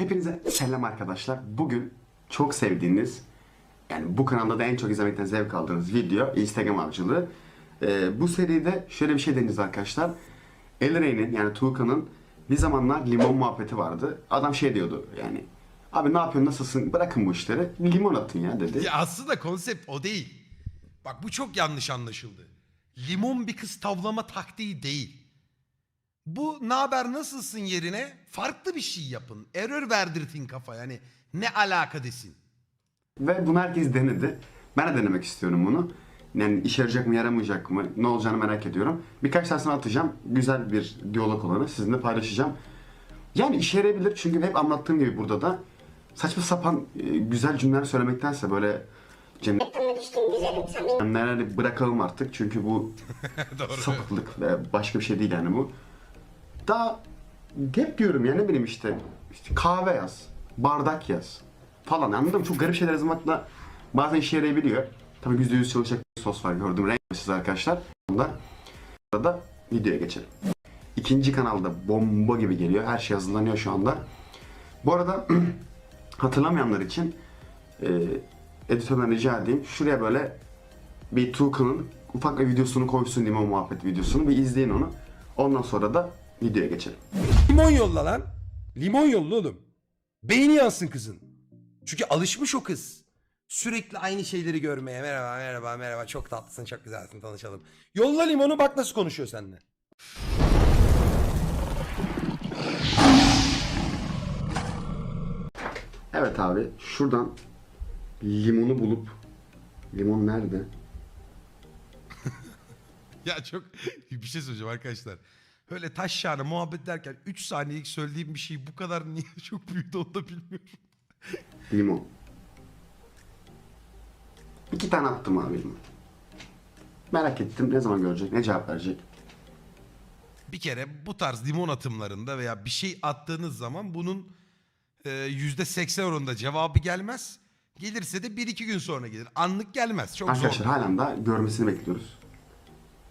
Hepinize selam arkadaşlar. Bugün çok sevdiğiniz, yani bu kanalda da en çok izlemekten zevk aldığınız video Instagram avcılığı. Ee, bu seride şöyle bir şey deneyeceğiz arkadaşlar. El Rey'nin yani Tuğkan'ın bir zamanlar limon muhabbeti vardı. Adam şey diyordu yani. Abi ne yapıyorsun nasılsın bırakın bu işleri. Limon atın ya dedi. Ya aslında konsept o değil. Bak bu çok yanlış anlaşıldı. Limon bir kız tavlama taktiği değil. Bu ne haber nasılsın yerine farklı bir şey yapın. Error verdirtin kafa yani ne alaka desin. Ve bunu herkes denedi. Ben de denemek istiyorum bunu. Yani işe yarayacak mı yaramayacak mı ne olacağını merak ediyorum. Birkaç tanesini atacağım. Güzel bir diyalog olanı sizinle paylaşacağım. Yani işe yarayabilir çünkü hep anlattığım gibi burada da saçma sapan e, güzel cümleler söylemektense böyle Yakınına düştüm güzelim sen cennetlere bırakalım artık çünkü bu Doğru. sapıklık ve başka bir şey değil yani bu. Daha hep diyorum ya ne bileyim işte, işte kahve yaz, bardak yaz falan anladın mı? Çok garip şeyler yazmakla bazen işe yarayabiliyor. Tabii yüzde yüz çalışacak bir sos var gördüm. Renk arkadaşlar. Bunda da videoya geçelim. İkinci kanalda bomba gibi geliyor. Her şey hazırlanıyor şu anda. Bu arada hatırlamayanlar için e, editörden rica edeyim. Şuraya böyle bir Tuğkan'ın ufak bir videosunu koysun limon muhabbet videosunu. Bir izleyin onu. Ondan sonra da videoya geçelim. Limon yolla lan. Limon yolla oğlum. Beyni yansın kızın. Çünkü alışmış o kız. Sürekli aynı şeyleri görmeye. Merhaba, merhaba, merhaba. Çok tatlısın, çok güzelsin. Tanışalım. Yolla limonu bak nasıl konuşuyor seninle. Evet abi şuradan limonu bulup limon nerede? Ya çok bir şey söyleyeceğim arkadaşlar. Öyle taş şahane muhabbet derken 3 saniyelik söylediğim bir şey bu kadar niye çok büyüdü onu da bilmiyorum. Limon. İki tane attım abi limon. Merak ettim ne zaman görecek, ne cevap verecek. Bir kere bu tarz limon atımlarında veya bir şey attığınız zaman bunun e, yüzde seksen oranında cevabı gelmez. Gelirse de bir iki gün sonra gelir. Anlık gelmez. Çok Arkadaşlar zor. halen daha görmesini bekliyoruz.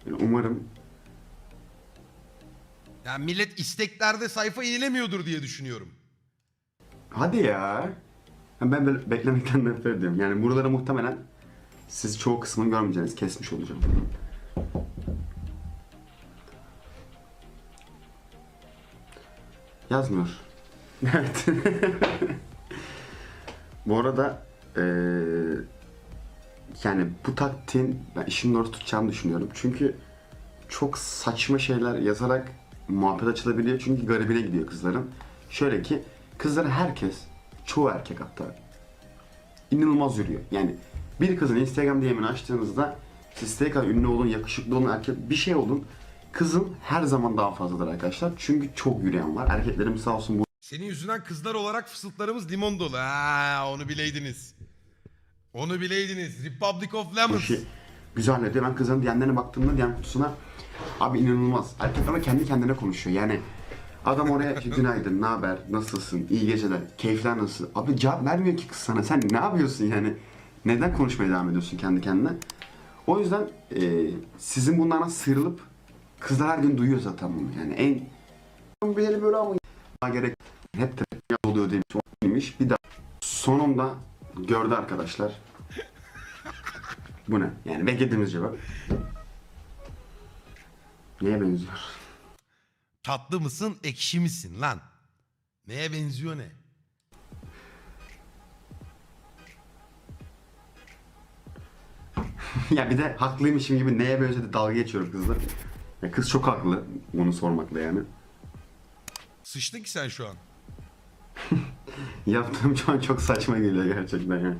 Yani umarım Yani millet isteklerde sayfa yenilemiyordur diye düşünüyorum. Hadi ya. Ben böyle beklemekten nefret ediyorum. Yani buraları muhtemelen siz çoğu kısmını görmeyeceğiniz kesmiş olacağım. Yazmıyor. Evet. bu arada eee, yani bu taktiğin ben işin doğru tutacağını düşünüyorum. Çünkü çok saçma şeyler yazarak muhabbet açılabiliyor. Çünkü garibine gidiyor kızların. Şöyle ki kızları herkes, çoğu erkek hatta inanılmaz yürüyor. Yani bir kızın Instagram DM'ini açtığınızda siz istediği kadar ünlü olun, yakışıklı olun, erkek bir şey olun. Kızın her zaman daha fazladır arkadaşlar. Çünkü çok yürüyen var. Erkeklerimiz sağ olsun bu Senin yüzünden kızlar olarak fısıltlarımız limon dolu. Ha, onu bileydiniz. Onu bileydiniz. Republic of Lemons. işi güzel hallediyor. Ben kızların DM'lerine baktığımda DM kutusuna abi inanılmaz. Erkek ama kendi kendine konuşuyor. Yani adam oraya günaydın, ne haber, nasılsın, iyi geceler, keyifler nasıl? Abi cevap vermiyor ki kız sana. Sen ne yapıyorsun yani? Neden konuşmaya devam ediyorsun kendi kendine? O yüzden e, sizin bunlardan sıyrılıp kızlar her gün duyuyor zaten bunu. Yani en bir yeri böyle ama gerek hep de oluyor demiş. Demiş. Bir daha sonunda gördü arkadaşlar. Bu ne? Yani beklediğimiz cevap. Neye benziyor? Tatlı mısın, ekşi misin lan? Neye benziyor ne? ya bir de haklıymışım gibi neye benzedi dalga geçiyorum kızla. Ya kız çok haklı bunu sormakla yani. Sıçtın ki sen şu an. Yaptığım şu an çok saçma geliyor gerçekten yani.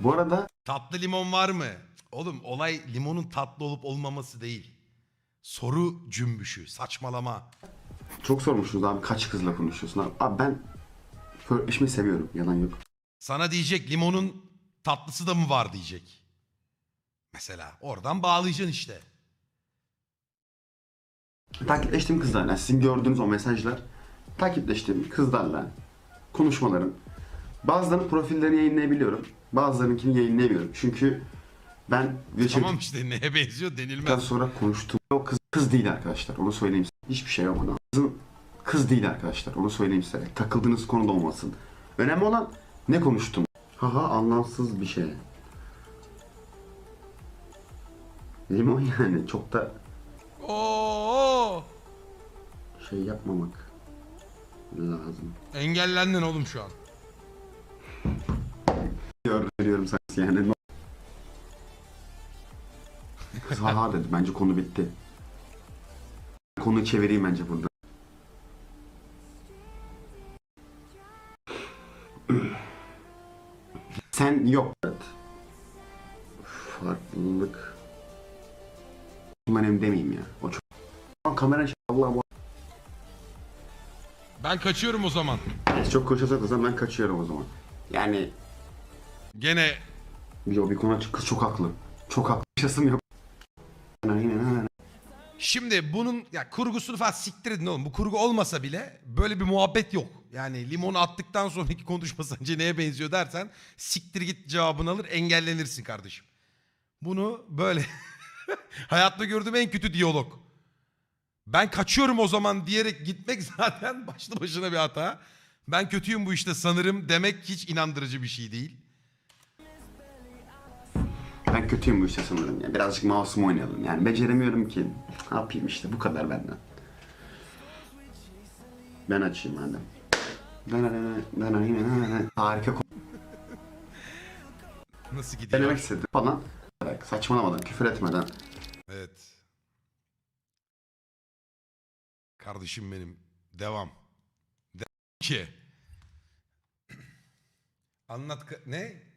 Bu arada Tatlı limon var mı? Oğlum olay limonun tatlı olup olmaması değil. Soru cümbüşü, saçmalama. çok sormuşsunuz abi kaç kızla konuşuyorsun abi. Abi ben flörtleşmeyi seviyorum yalan yok. Sana diyecek limonun tatlısı da mı var diyecek. Mesela oradan bağlayacaksın işte. Takipleştiğim kızlarla sizin gördüğünüz o mesajlar takipleştiğim kızlarla konuşmalarım bazılarının profillerini yayınlayabiliyorum bazılarınkini yayınlayamıyorum çünkü ben video Tamam işte neye benziyor denilmez. sonra konuştuğum o kız, kız değil arkadaşlar onu söyleyeyim size. hiçbir şey yok ona. Kızın kız değil arkadaşlar. Onu söyleyeyim size. Takıldığınız konuda olmasın. Önemli olan ne konuştum. Haha anlamsız bir şey. Limon yani çok da Oo! şey yapmamak lazım. Engellendin oğlum şu an. Diyor, sana yani. Kız haha dedi. Bence konu bitti. Konuyu çevireyim bence burada. Sen yok. Evet. Farklılık. Benim demeyeyim ya. O çok. Lan Kamera şey Allah bu. Ben kaçıyorum o zaman. Çok koşacak o zaman ben kaçıyorum o zaman. Yani Gene Yo bir konu açık kız çok haklı. Çok haklı. Yaşasım yok. Şimdi bunun ya kurgusunu falan siktir edin oğlum. Bu kurgu olmasa bile böyle bir muhabbet yok. Yani limonu attıktan sonraki konuşma sence neye benziyor dersen siktir git cevabını alır engellenirsin kardeşim. Bunu böyle hayatta gördüğüm en kötü diyalog. Ben kaçıyorum o zaman diyerek gitmek zaten başlı başına bir hata. Ben kötüyüm bu işte sanırım demek hiç inandırıcı bir şey değil. Ben kötüyüm bu işte sanırım. Ya. Birazcık masum oynayalım. Yani beceremiyorum ki. Ne yapayım işte bu kadar benden. Ben açayım madem. Harika konu. Nasıl gidiyor? Denemek istedim falan. Saçmalamadan, küfür etmeden. Evet. Kardeşim benim. Devam. Devam ki. Anlat. Ne?